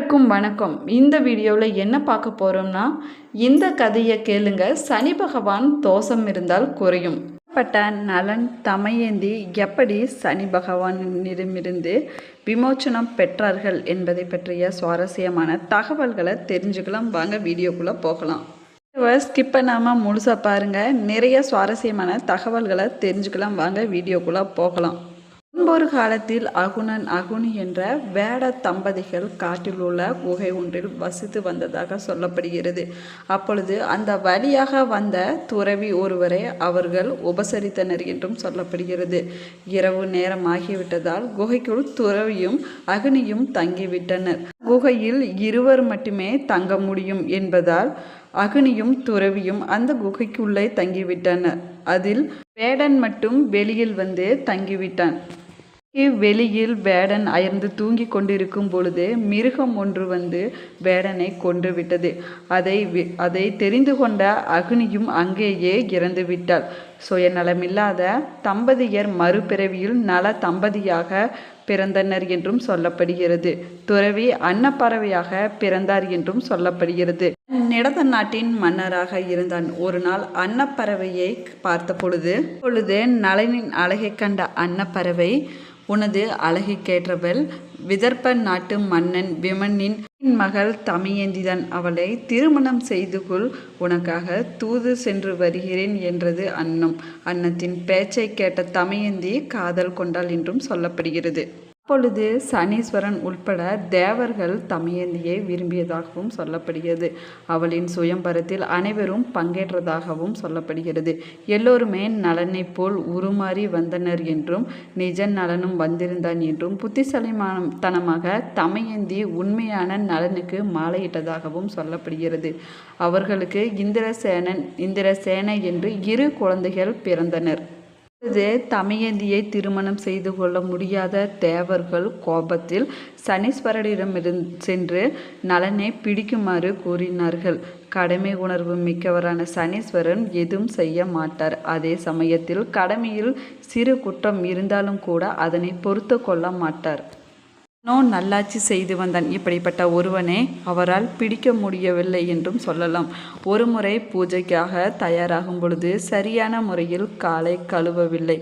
அனைவருக்கும் வணக்கம். இந்த வீடியோவில் என்ன பார்க்க போகிறோம்னா இந்த கதையை கேளுங்க. சனி பகவான் தோஷம் இருந்தால் குறையும். பட்ட நலன் தமையேந்தி எப்படி சனி பகவானிடமிருந்து விமோச்சனம் பெற்றார்கள் என்பதை பற்றிய சுவாரஸ்யமான தகவல்களை தெரிஞ்சுக்கலாம். வாங்க வீடியோக்குள்ளே போகலாம். ஸ்கிப் பண்ணாமல் முழுசாக பாருங்கள் நிறைய சுவாரஸ்யமான தகவல்களை தெரிஞ்சுக்கலாம். வாங்க வீடியோக்குள்ளே போகலாம். முன்பொரு காலத்தில் அகுணன் அகுனி என்ற வேட தம்பதிகள் காட்டில் உள்ள குகை ஒன்றில் வசித்து வந்ததாக சொல்லப்படுகிறது. அப்பொழுது அந்த வழியாக வந்த துறவி ஒருவரை அவர்கள் உபசரித்தனர் என்றும் சொல்லப்படுகிறது. இரவு நேரம் ஆகிவிட்டதால் குகைக்குள் துறவியும் அகுனியும் தங்கிவிட்டனர். குகையில் இருவர் மட்டுமே தங்க முடியும் என்பதால் அகுனியும் துறவியும் அந்த குகைக்குள்ளே தங்கிவிட்டனர். அதில் வேடன் மட்டும் வெளியில் வந்து தங்கிவிட்டான். வெளியில் வேடன் அயர்ந்து தூங்கி கொண்டிருக்கும் பொழுது மிருகம் ஒன்று வந்து வேடனை கொன்று விட்டது அதை அதை தெரிந்து கொண்ட அக்னியும் அங்கேயே இறந்து விட்டாள் சுயநலமில்லாத தம்பதியர் மறுபிறவியில் நல தம்பதியாக பிறந்தனர் என்றும் சொல்லப்படுகிறது. துறவி அன்னப்பறவையாக பிறந்தார் என்றும் சொல்லப்படுகிறது. நிடத நாட்டின் மன்னராக இருந்தான். ஒரு நாள் அன்னப்பறவையை பார்த்த பொழுது பொழுது நலனின் அழகை கண்ட அன்னப்பறவை உனது அழகிக்கேற்றவள் விதர்ப்ப நாட்டு மன்னன் விமனின் மகள் தமையேந்திதான் அவளை திருமணம் செய்து கொள் உனக்காக தூது சென்று வருகிறேன் என்றது அன்னம். அன்னத்தின் பேச்சை கேட்ட தமையந்தி காதல் கொண்டாள் என்றும் சொல்லப்படுகிறது. அப்பொழுது சனீஸ்வரன் உட்பட தேவர்கள் தமயந்தியை விரும்பியதாகவும் சொல்லப்படுகிறது. அவளின் சுயம்பரத்தில் அனைவரும் பங்கேற்றதாகவும் சொல்லப்படுகிறது. எல்லோருமே நலனை போல் உருமாறி வந்தனர் என்றும் நிஜ நலனும் வந்திருந்தான் என்றும் புத்திசலிமானத்தனமாக தமயந்தி உண்மையான நலனுக்கு மாலையிட்டதாகவும் சொல்லப்படுகிறது. அவர்களுக்கு இந்திரசேனன் இந்திரசேன என்று இரு குழந்தைகள் பிறந்தனர். இது தமயந்தியை திருமணம் செய்து கொள்ள முடியாத தேவர்கள் கோபத்தில் சனீஸ்வரரிடமிருந்து சென்று நலனை பிடிக்குமாறு கூறினார்கள். கடமை உணர்வு மிக்கவரான சனீஸ்வரன் எதுவும் செய்ய மாட்டார். அதே சமயத்தில் கடமையில் சிறு குற்றம் இருந்தாலும் கூட அதனை பொறுத்து கொள்ள மாட்டார். நோ நல்லாட்சி செய்து வந்தான். இப்படிப்பட்ட ஒருவனே அவரால் பிடிக்க முடியவில்லை என்றும் சொல்லலாம். ஒருமுறை பூஜைக்காக தயாராகும் பொழுது சரியான முறையில் காலை கழுவவில்லை.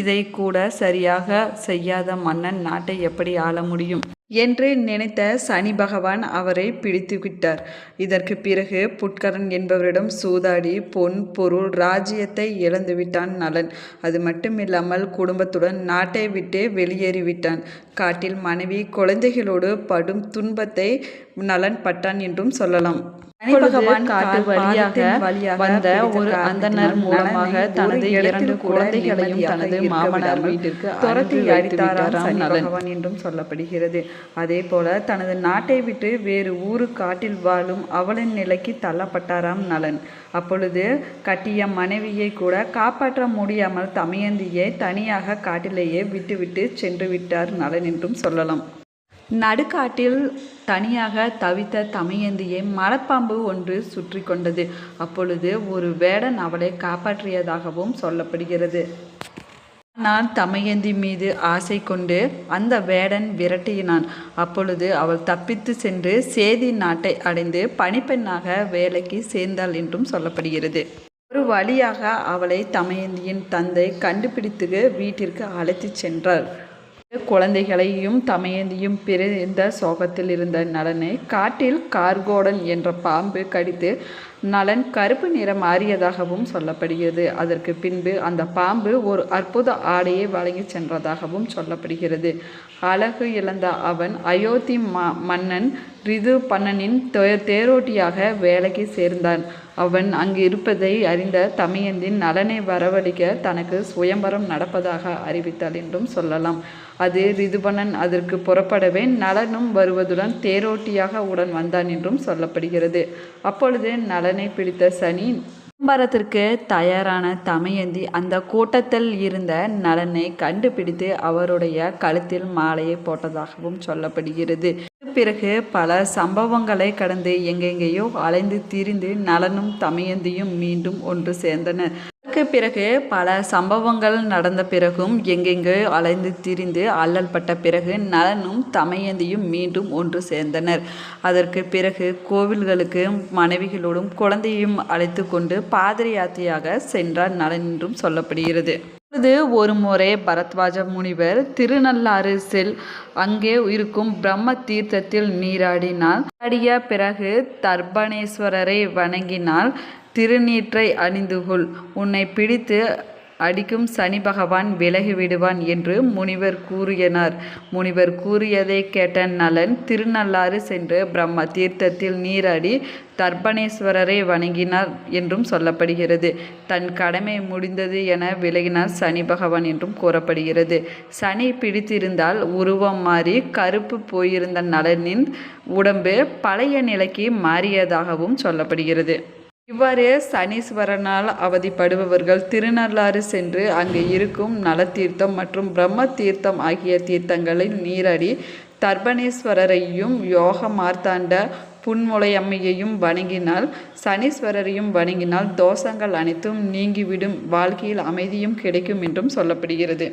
இதை கூட சரியாக செய்யாத மன்னன் நாட்டை எப்படி ஆள முடியும்? என்று நினைத்த சனி பகவான் அவரை பிடித்துவிட்டார். இதற்கு பிறகு புட்கரன் என்பவரிடம் சூதாடி பொன் பொருள் ராஜ்யத்தை இழந்துவிட்டான் நலன். அது மட்டுமில்லாமல் குடும்பத்துடன் நாட்டை விட்டு வெளியேறிவிட்டான். காட்டில் மனைவி குழந்தைகளோடு படும் துன்பத்தை நலன் பட்டான் என்றும் சொல்லலாம். பகவான் காட்டு வழியாக வந்த ஒரு அந்தனர் மூலமாக தனது இரண்டு குழந்தைகளையும் தனது மாமனார் வீட்டிற்கு துரத்தி அடித்தாராம் பகவான் என்றும் சொல்லப்படுகிறது. அதே போல தனது நாட்டை விட்டு வேறு ஊரு காட்டில் வாழும் அவளின் நிலைக்கு தள்ளப்பட்டாராம் நலன். அப்பொழுது கட்டிய மனைவியை கூட காப்பாற்ற முடியாமல் தமயந்தியை தனியாக காட்டிலேயே விட்டுவிட்டு சென்று விட்டார் நலன் என்றும் சொல்லலாம். நடுக்காட்டில் தனியாக தவித்த தமையந்தியை மலப்பாம்பு ஒன்று சுற்றி கொண்டது. அப்பொழுது ஒரு வேடன் அவளை காப்பாற்றியதாகவும் சொல்லப்படுகிறது. நான் தமையந்தி மீது ஆசை கொண்டு அந்த வேடன் விரட்டினான். அப்பொழுது அவள் தப்பித்து சென்று சேதி நாட்டை அடைந்து பணிப்பெண்ணாக வேலைக்கு சேர்ந்தாள் என்றும் சொல்லப்படுகிறது. ஒரு வழியாக அவளை தமையந்தியின் தந்தை கண்டுபிடித்து வீட்டிற்கு அழைத்து சென்றார் குழந்தைகளையும் தமையந்தியும் பிரிந்த சோகத்தில் இருந்த நலனை காட்டில் கார்கோடன் என்ற பாம்பு கடித்து நலன் கருப்பு நிறம் மாறியதாகவும் சொல்லப்படுகிறது. அதற்கு பின்பு அந்த பாம்பு ஒரு அற்புத ஆடையை வழங்கி சென்றதாகவும் சொல்லப்படுகிறது. அழகு இழந்த அவன் அயோத்தி மன்னன் ரிது பன்னனின் தேரோட்டியாக வேலைக்கு சேர்ந்தான். அவன் அங்கு இருப்பதை அறிந்த தமையந்தின் நலனை வரவழைக்க தனக்கு சுயம்பரம் நடப்பதாக அறிவித்தாள் என்றும் சொல்லலாம். அது ரிதுபனன் அதற்கு புறப்படவே நலனும் வருவதுடன் தேரோட்டியாக உடன் வந்தான் என்றும் சொல்லப்படுகிறது. அப்பொழுது நலன் பிடித்த சனி விளம்பரத்திற்கு தயாரான தமயந்தி அந்த கூட்டத்தில் இருந்த நலனை கண்டுபிடித்து அவருடைய கழுத்தில் மாலையை போட்டதாகவும் சொல்லப்படுகிறது. பிறகு பல சம்பவங்களை கடந்து எங்கெங்கேயோ அலைந்து திரிந்து நலனும் தமயந்தியும் மீண்டும் ஒன்று சேர்ந்தனர். அதற்கு பிறகு பல சம்பவங்கள் நடந்த பிறகும் எங்கெங்கு அலைந்து திரிந்து அல்லல் பட்ட பிறகு நலனும் தமையந்தியும் மீண்டும் ஒன்று சேர்ந்தனர். அதற்கு பிறகு கோவில்களுக்கு மனைவிகளோடும் குழந்தையும் அழைத்து கொண்டு பாதிரி யாத்திரையாக சென்றார் நலன் என்றும் சொல்லப்படுகிறது. இது ஒரு முறை பரத்வாஜ முனிவர் திருநள்ளாறு செல் அங்கே இருக்கும் பிரம்ம தீர்த்தத்தில் நீராடினால் அடிய பிறகு தர்பணேஸ்வரரை வணங்கினால் திருநீற்றை அணிந்துகொள். உன்னை பிடித்து அடிக்கும் சனி பகவான் விலகிவிடுவான் என்று முனிவர் கூறியனர். முனிவர் கூறியதை கேட்ட நலன் திருநள்ளாறு சென்று பிரம்ம தீர்த்தத்தில் நீராடி தர்பணேஸ்வரரை வணங்கினார் என்றும் சொல்லப்படுகிறது. தன் கடமை முடிந்தது என விலகினார் சனி பகவான் என்றும் கூறப்படுகிறது. சனி பிடித்திருந்தால் உருவம் மாறி கருப்பு போயிருந்த நலனின் உடம்பு பழைய நிலைக்கு மாறியதாகவும் சொல்லப்படுகிறது. இவ்வாறு சனீஸ்வரனால் அவதிப்படுபவர்கள் திருநள்ளாறு சென்று அங்கு இருக்கும் நலத்தீர்த்தம் மற்றும் பிரம்ம தீர்த்தம் ஆகிய தீர்த்தங்களில் நீராடி தர்பணேஸ்வரரையும் யோக மார்த்தாண்ட புன்முளையம்மையையும் வணங்கினால் சனீஸ்வரரையும் வணங்கினால் தோஷங்கள் அனைத்தும் நீங்கிவிடும் வாழ்க்கையில் அமைதியும் கிடைக்கும் என்றும் சொல்லப்படுகிறது.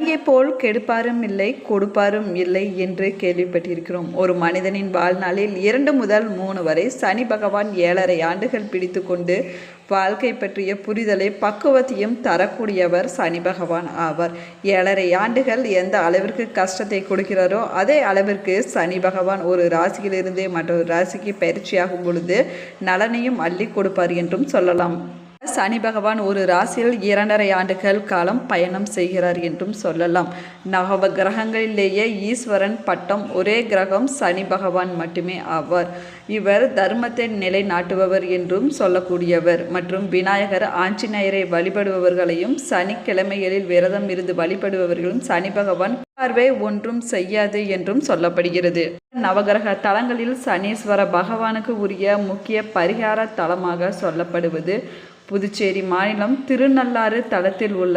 இங்கே போல் கெடுப்பாரும் இல்லை கொடுப்பாரும் இல்லை என்று கேள்விப்பட்டிருக்கிறோம். ஒரு மனிதனின் வாழ்நாளில் இரண்டு முதல் மூணு வரை சனி பகவான் ஏழரை ஆண்டுகள் பிடித்து கொண்டு வாழ்க்கை பற்றிய புரிதலை பக்குவத்தையும் தரக்கூடியவர் சனி பகவான் ஆவார். ஏழரை ஆண்டுகள் எந்த அளவிற்கு கஷ்டத்தை கொடுக்கிறாரோ அதே அளவிற்கு சனி பகவான் ஒரு ராசியிலிருந்து மற்றொரு ராசிக்கு பயிற்சியாகும் பொழுது நலனையும் அள்ளி கொடுப்பார் என்றும் சொல்லலாம். சனி பகவான் ஒரு ராசியில் இரண்டரை ஆண்டுகள் காலம் பயணம் செய்கிறார் என்றும் சொல்லலாம். நவ கிரகங்களிலேயே ஈஸ்வரன் பட்டம் ஒரே கிரகம் சனி பகவான் மட்டுமே ஆவார். இவர் தர்மத்தை நிலைநாட்டுபவர் என்றும் சொல்லக்கூடியவர் மற்றும் விநாயகர் ஆஞ்சநேயரை வழிபடுபவர்களையும் சனிக்கிழமைகளில் விரதம் இருந்து வழிபடுபவர்களும் சனி பகவான் பார்வை ஒன்றும் செய்யாது என்றும் சொல்லப்படுகிறது. நவகிரக தலங்களில் சனீஸ்வர பகவானுக்கு உரிய முக்கிய பரிகார தலமாக சொல்லப்படுவது புதுச்சேரி மாநிலம் திருநள்ளாறு தலத்தில் உள்ள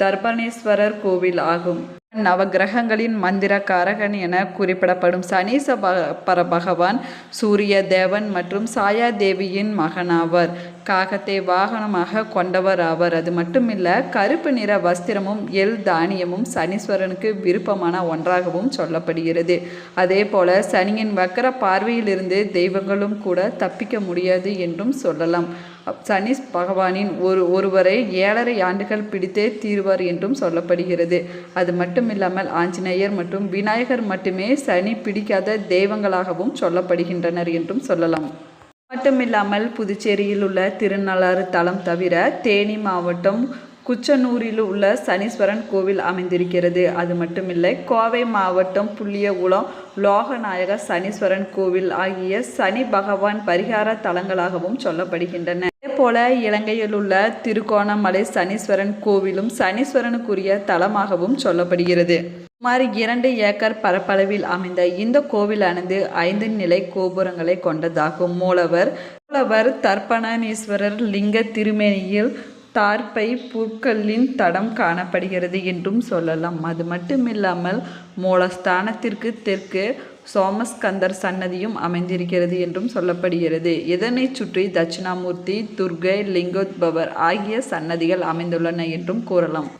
தர்பணேஸ்வரர் கோவில் ஆகும். நவகிரகங்களின் மந்திர காரகன் என குறிப்பிடப்படும் சனீச ப பர பகவான் சூரிய தேவன் மற்றும் சாயா தேவியின் மகனாவர். காகத்தை வாகனமாக கொண்டவர் ஆவர். அது மட்டுமில்ல கருப்பு நிற வஸ்திரமும் எல் தானியமும் சனீஸ்வரனுக்கு விருப்பமான ஒன்றாகவும் சொல்லப்படுகிறது. அதே போல சனியின் வக்கர பார்வையிலிருந்து தெய்வங்களும் கூட தப்பிக்க முடியாது என்றும் சொல்லலாம். சனி பகவானின் ஒரு ஒருவரை ஏழரை ஆண்டுகள் பிடித்தே தீர்வார் என்றும் சொல்லப்படுகிறது. அது மட்டுமில்லாமல் ஆஞ்சநேயர் மற்றும் விநாயகர் மட்டுமே சனி பிடிக்காத தெய்வங்களாகவும் சொல்லப்படுகின்றனர் என்றும் சொல்லலாம். மட்டுமில்லாமல் புதுச்சேரியில் உள்ள திருநள்ளாறு தலம் தவிர தேனி மாவட்டம் குச்சனூரில் உள்ள சனீஸ்வரன் கோவில் அமைந்திருக்கிறது. அது மட்டுமில்லை கோவை மாவட்டம் புள்ளியகுளம் லோகநாயக சனீஸ்வரன் கோவில் ஆகிய சனி பகவான் பரிகார தலங்களாகவும் சொல்லப்படுகின்றன. போல இலங்கையில் உள்ள திருகோணமலை சனீஸ்வரன் கோவிலும் சனீஸ்வரனுக்குரிய தலமாகவும் சொல்லப்படுகிறது. சுமார் இரண்டு ஏக்கர் பரப்பளவில் அமைந்த இந்த கோவிலானது ஐந்து நிலை கோபுரங்களை கொண்டதாகும். மூலவர் மூலவர் தர்ப்பணனீஸ்வரர் லிங்க திருமேனியில் தார்ப்பை புற்களின் தடம் காணப்படுகிறது என்றும் சொல்லலாம். அது மட்டுமில்லாமல் மூலஸ்தானத்திற்கு தெற்கு சோமஸ்கந்தர் சன்னதியும் அமைந்திருக்கிறது என்றும் சொல்லப்படுகிறது. இதனைச் சுற்றி தட்சிணாமூர்த்தி துர்கை லிங்கோத்பவர் ஆகிய சன்னதிகள் அமைந்துள்ளன என்றும் கூறலாம்.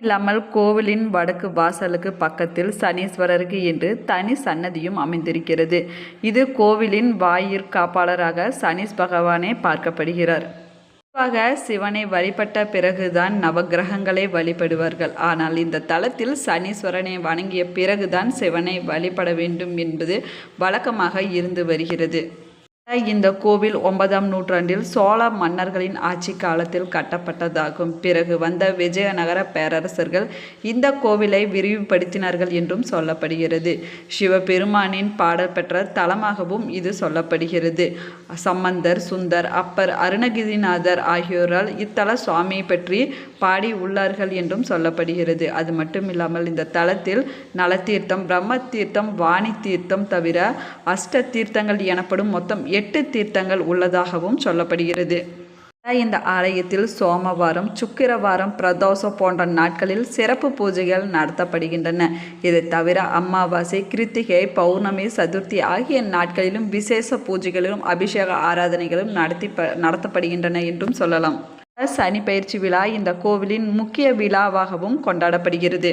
இல்லாமல் கோவிலின் வடக்கு வாசலுக்கு பக்கத்தில் சனீஸ்வரருக்கு என்று தனி சன்னதியும் அமைந்திருக்கிறது. இது கோவிலின் வாயிற் காப்பாளராக சனீஸ் பகவானே பார்க்கப்படுகிறார். பொதுவாக சிவனை வழிபட்ட பிறகுதான் நவகிரகங்களை வழிபடுவார்கள். ஆனால் இந்த தலத்தில் சனீஸ்வரனை வணங்கிய பிறகுதான் சிவனை வழிபட வேண்டும் என்பது வழக்கமாக இருந்து வருகிறது. இந்த கோவில் ஒன்பதாம் நூற்றாண்டில் சோழ மன்னர்களின் ஆட்சி காலத்தில் கட்டப்பட்டதாகும். பிறகு வந்த விஜயநகர பேரரசர்கள் இந்த கோவிலை விரிவுபடுத்தினார்கள் என்றும் சொல்லப்படுகிறது. சிவபெருமானின் பாடல் பெற்ற தலமாகவும் இது சொல்லப்படுகிறது. சம்பந்தர் சுந்தர் அப்பர் அருணகிரிநாதர் ஆகியோரால் இத்தல சுவாமியை பற்றி பாடி உள்ளார்கள் என்றும் சொல்லப்படுகிறது. அது மட்டும் இல்லாமல் இந்த தலத்தில் நலத்தீர்த்தம் பிரம்ம தீர்த்தம் வாணி தீர்த்தம் தவிர அஷ்ட தீர்த்தங்கள் எனப்படும் மொத்தம் எட்டு தீர்த்தங்கள் உள்ளதாகவும் சொல்லப்படுகிறது. இந்த ஆலயத்தில் சோமவாரம் சுக்கிரவாரம் பிரதோஷம் போன்ற நாட்களில் சிறப்பு பூஜைகள் நடத்தப்படுகின்றன. இதை தவிர அமாவாசை கிருத்திகை பௌர்ணமி சதுர்த்தி ஆகிய நாட்களிலும் விசேஷ பூஜைகளிலும் அபிஷேக ஆராதனைகளும் நடத்தி நடத்தப்படுகின்றன என்றும் சொல்லலாம். சனி பயிற்சி விழா இந்த கோவிலின் முக்கிய விழாவாகவும் கொண்டாடப்படுகிறது.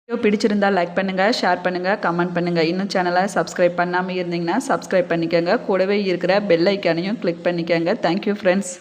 வீடியோ பிடிச்சிருந்தால் லைக் பண்ணுங்கள் ஷேர் பண்ணுங்கள் கமெண்ட் பண்ணுங்கள் இன்னும் சேனலை சப்ஸ்கிரைப் பண்ணாமல் இருந்தீங்கன்னா சப்ஸ்கிரைப் பண்ணிக்கோங்க. கூடவே இருக்கிற பெல் ஐக்கானையும் கிளிக் பண்ணிக்கோங்க. Thank you friends